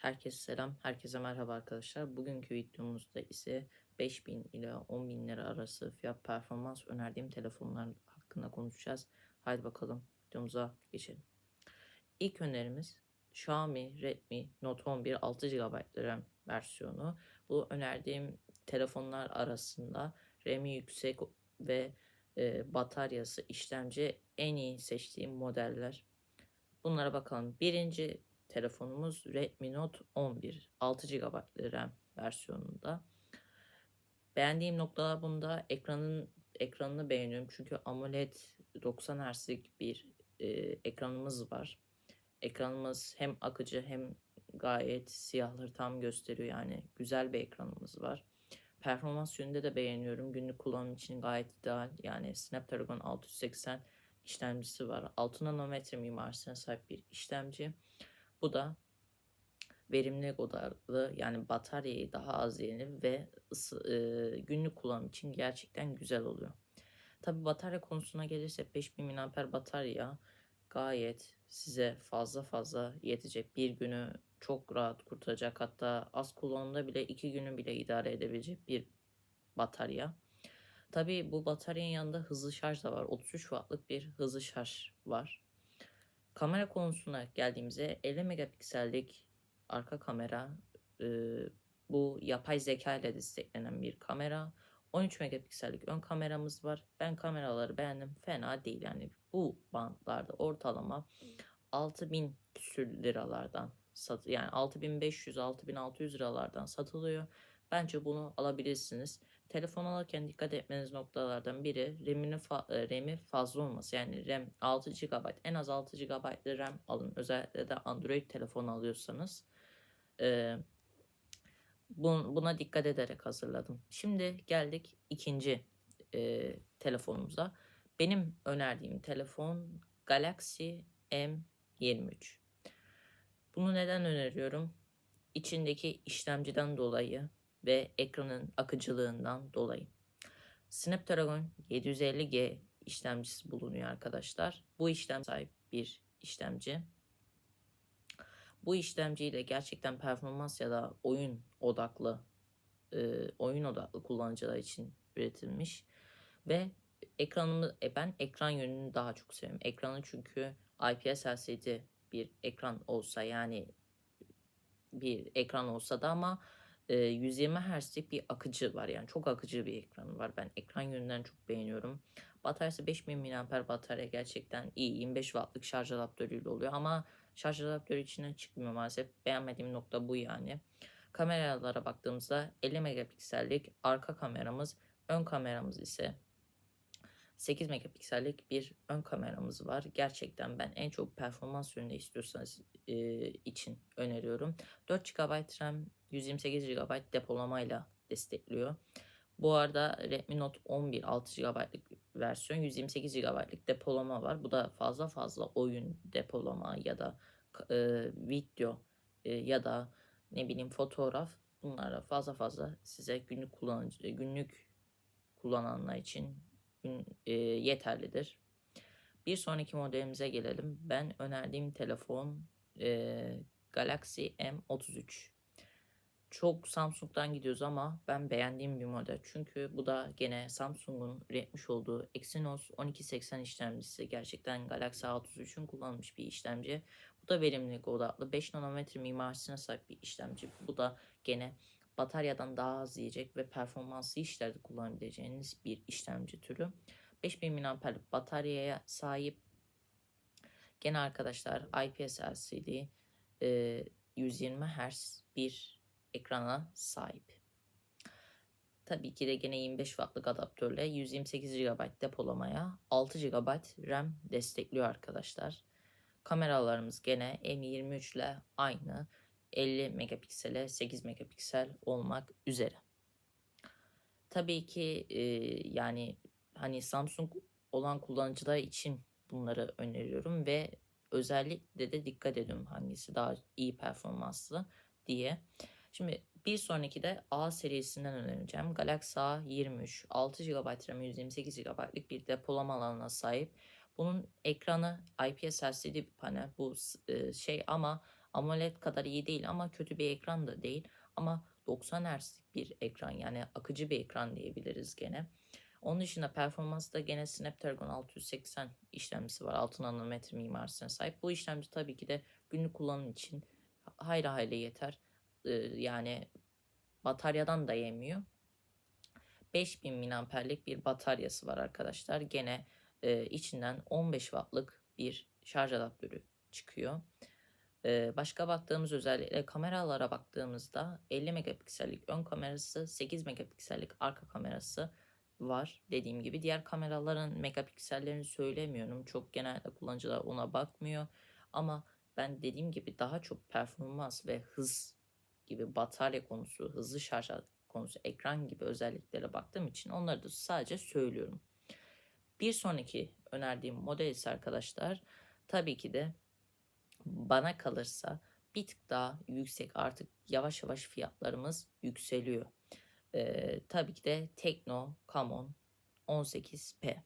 Herkese selam, herkese merhaba arkadaşlar. Bugünkü videomuzda ise 5000 ile 10.000 lira arası fiyat performans önerdiğim telefonlar hakkında konuşacağız. Haydi bakalım videomuza geçelim. İlk önerimiz Xiaomi Redmi Note 11 6 GB RAM versiyonu. Bu önerdiğim telefonlar arasında RAM'i yüksek ve e, bataryası, işlemci en iyi seçtiğim modeller. Bunlara bakalım. Birinci telefonumuz Redmi Note 11 6 GB RAM versiyonunda. Beğendiğim noktalar bunda ekranın ekranını beğeniyorum çünkü AMOLED 90 Hz'lik bir e, ekranımız var. Ekranımız hem akıcı hem gayet siyahları tam gösteriyor yani güzel bir ekranımız var. Performans yönünde de beğeniyorum. Günlük kullanım için gayet ideal. Yani Snapdragon 680 işlemcisi var. 6 nanometre mimarisine sahip bir işlemci. Bu da verimlilik odaklı yani bataryayı daha az yenir ve ısı, e, günlük kullanım için gerçekten güzel oluyor. Tabi batarya konusuna gelirsek 5000 mAh batarya gayet size fazla fazla yetecek. Bir günü çok rahat kurtaracak hatta az kullanımda bile iki günü bile idare edebilecek bir batarya. Tabi bu bataryanın yanında hızlı şarj da var. 33 wattlık bir hızlı şarj var. Kamera konusuna geldiğimizde 50 megapiksellik arka kamera e, bu yapay zeka ile desteklenen bir kamera. 13 megapiksellik ön kameramız var. Ben kameraları beğendim. Fena değil yani bu bantlarda ortalama 6000 küsür liralardan sat yani 6500 6600 liralardan satılıyor. Bence bunu alabilirsiniz. Telefon alırken dikkat etmeniz noktalardan biri RAM'inin fa RAM'i fazla olması. Yani RAM 6 GB en az 6 GB RAM alın. Özellikle de Android telefon alıyorsanız. Ee, buna dikkat ederek hazırladım. Şimdi geldik ikinci e, telefonumuza. Benim önerdiğim telefon Galaxy M23. Bunu neden öneriyorum? İçindeki işlemciden dolayı ve ekranın akıcılığından dolayı. Snapdragon 750G işlemcisi bulunuyor arkadaşlar. Bu işlem sahip bir işlemci. Bu işlemciyle gerçekten performans ya da oyun odaklı e, oyun odaklı kullanıcılar için üretilmiş ve ekranımı e, ben ekran yönünü daha çok seviyorum. Ekranı çünkü IPS LCD bir ekran olsa yani bir ekran olsa da ama 120 Hz'lik bir akıcı var. Yani çok akıcı bir ekranı var. Ben ekran yönünden çok beğeniyorum. Bataryası 5000 mAh batarya gerçekten iyi. 25 wattlık şarj adaptörüyle oluyor ama şarj adaptörü içinden çıkmıyor maalesef. Beğenmediğim nokta bu yani. Kameralara baktığımızda 50 megapiksellik arka kameramız, ön kameramız ise 8 megapiksellik bir ön kameramız var. Gerçekten ben en çok performans yönünde istiyorsanız e, için öneriyorum. 4 GB RAM 128 GB depolamayla destekliyor. Bu arada Redmi Note 11 6 GB'lık versiyon 128 GB'lık depolama var. Bu da fazla fazla oyun depolama ya da e, video e, ya da ne bileyim fotoğraf bunlara fazla fazla size günlük kullanıcı günlük kullananlar için e, yeterlidir. Bir sonraki modelimize gelelim. Ben önerdiğim telefon e, Galaxy M33. Çok Samsung'dan gidiyoruz ama ben beğendiğim bir model. Çünkü bu da gene Samsung'un üretmiş olduğu Exynos 1280 işlemcisi. Gerçekten Galaxy A33'ün kullanılmış bir işlemci. Bu da verimlilik odaklı 5 nanometre mimarisine sahip bir işlemci. Bu da gene bataryadan daha az yiyecek ve performanslı işlerde kullanabileceğiniz bir işlemci türü. 5000 mAh'lik bataryaya sahip. Gene arkadaşlar IPS LCD 120 Hz bir ekrana sahip. Tabii ki de gene 25 wattlık adaptörle 128 GB depolamaya 6 GB RAM destekliyor arkadaşlar. Kameralarımız gene M23 ile aynı 50 megapiksele 8 megapiksel olmak üzere. Tabii ki e, yani hani Samsung olan kullanıcılar için bunları öneriyorum ve özellikle de dikkat ediyorum hangisi daha iyi performanslı diye. Şimdi bir sonraki de A serisinden önereceğim. Galaxy A23 6 GB RAM 128 GB'lık bir depolama alanına sahip. Bunun ekranı IPS LCD bir panel bu e, şey ama AMOLED kadar iyi değil ama kötü bir ekran da değil. Ama 90 Hz'lik bir ekran yani akıcı bir ekran diyebiliriz gene. Onun dışında performansta gene Snapdragon 680 işlemcisi var. 6 nanometre mimarisine sahip. Bu işlemci tabii ki de günlük kullanım için hayli hayli yeter. Ee, yani bataryadan da yemiyor. 5000 miliamperlik bir bataryası var arkadaşlar. Gene e, içinden 15 wattlık bir şarj adaptörü çıkıyor. Başka baktığımız özellikle kameralara baktığımızda 50 megapiksellik ön kamerası, 8 megapiksellik arka kamerası var dediğim gibi. Diğer kameraların megapiksellerini söylemiyorum. Çok genelde kullanıcılar ona bakmıyor. Ama ben dediğim gibi daha çok performans ve hız gibi batarya konusu, hızlı şarj konusu, ekran gibi özelliklere baktığım için onları da sadece söylüyorum. Bir sonraki önerdiğim model ise arkadaşlar tabii ki de bana kalırsa bir tık daha yüksek artık yavaş yavaş fiyatlarımız yükseliyor. Ee, tabii ki de Tekno Camon 18P.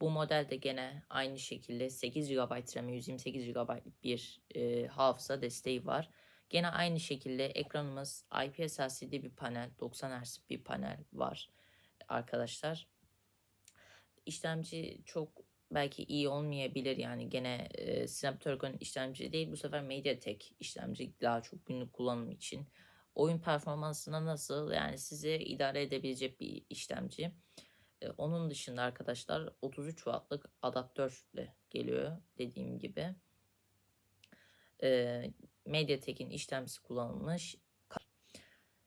Bu modelde gene aynı şekilde 8 GB RAM 128 GB bir e, hafıza desteği var. Gene aynı şekilde ekranımız IPS LCD bir panel, 90 Hz bir panel var arkadaşlar. İşlemci çok belki iyi olmayabilir yani gene e, Snapdragon işlemci değil bu sefer MediaTek işlemci daha çok günlük kullanım için. Oyun performansına nasıl yani size idare edebilecek bir işlemci. E, onun dışında arkadaşlar 33 wattlık adaptörle geliyor dediğim gibi. E, MediaTek'in işlemcisi kullanılmış.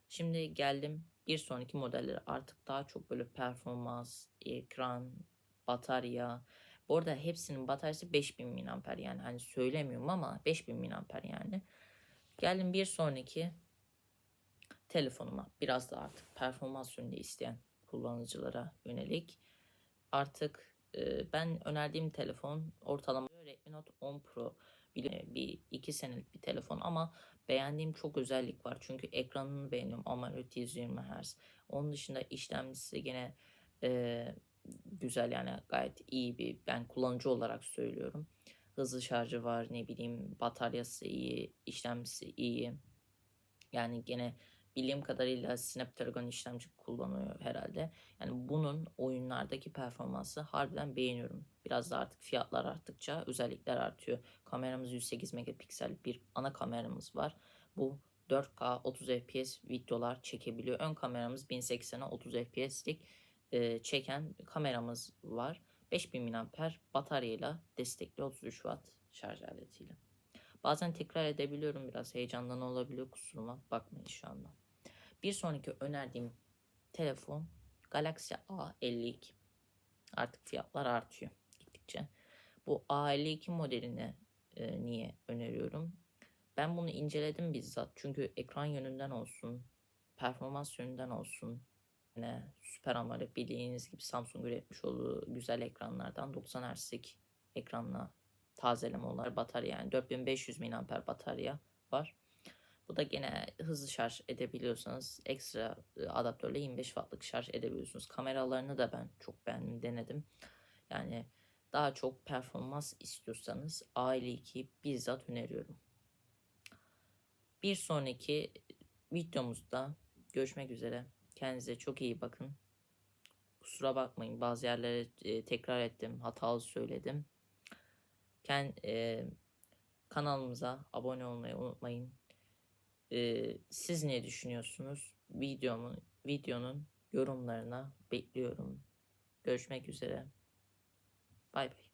Şimdi geldim bir sonraki modellere artık daha çok böyle performans, ekran, batarya. Bu arada hepsinin bataryası 5000 mAh yani hani söylemiyorum ama 5000 mAh yani. Geldim bir sonraki telefonuma biraz da artık performans yönünde isteyen kullanıcılara yönelik. Artık e, ben önerdiğim telefon ortalama Redmi Note 10 Pro bir, bir iki senelik bir telefon ama beğendiğim çok özellik var. Çünkü ekranını beğeniyorum. AMOLED 120 Hz. Onun dışında işlemcisi gene e, güzel yani gayet iyi bir ben kullanıcı olarak söylüyorum. Hızlı şarjı var ne bileyim bataryası iyi, işlemcisi iyi. Yani gene bildiğim kadarıyla Snapdragon işlemci kullanıyor herhalde. Yani bunun oyunlardaki performansı harbiden beğeniyorum. Biraz da artık fiyatlar arttıkça özellikler artıyor. Kameramız 108 megapiksel bir ana kameramız var. Bu 4K 30 fps videolar çekebiliyor. Ön kameramız 1080'e 30 fps'lik e, çeken kameramız var. 5000 mAh bataryayla destekli 33 Watt şarj aletiyle. Bazen tekrar edebiliyorum biraz heyecandan olabiliyor kusuruma bakmayın şu anda. Bir sonraki önerdiğim telefon Galaxy A52. Artık fiyatlar artıyor gittikçe. Bu A52 modelini e, niye öneriyorum? Ben bunu inceledim bizzat. Çünkü ekran yönünden olsun, performans yönünden olsun. Yine Super AMOLED bildiğiniz gibi Samsung üretmiş olduğu güzel ekranlardan 90 Hz'lik ekranla tazeleme olarak batarya yani 4500 mAh batarya var. Bu da gene hızlı şarj edebiliyorsanız ekstra e, adaptörle 25 wattlık şarj edebiliyorsunuz. Kameralarını da ben çok beğendim denedim. Yani daha çok performans istiyorsanız A52'yi bizzat öneriyorum. Bir sonraki videomuzda görüşmek üzere. Kendinize çok iyi bakın. Kusura bakmayın bazı yerlere e, tekrar ettim, hatalı söyledim. Kend, e, kanalımıza abone olmayı unutmayın. Ee, siz ne düşünüyorsunuz? Videomun, videonun yorumlarına bekliyorum. Görüşmek üzere. Bay bay.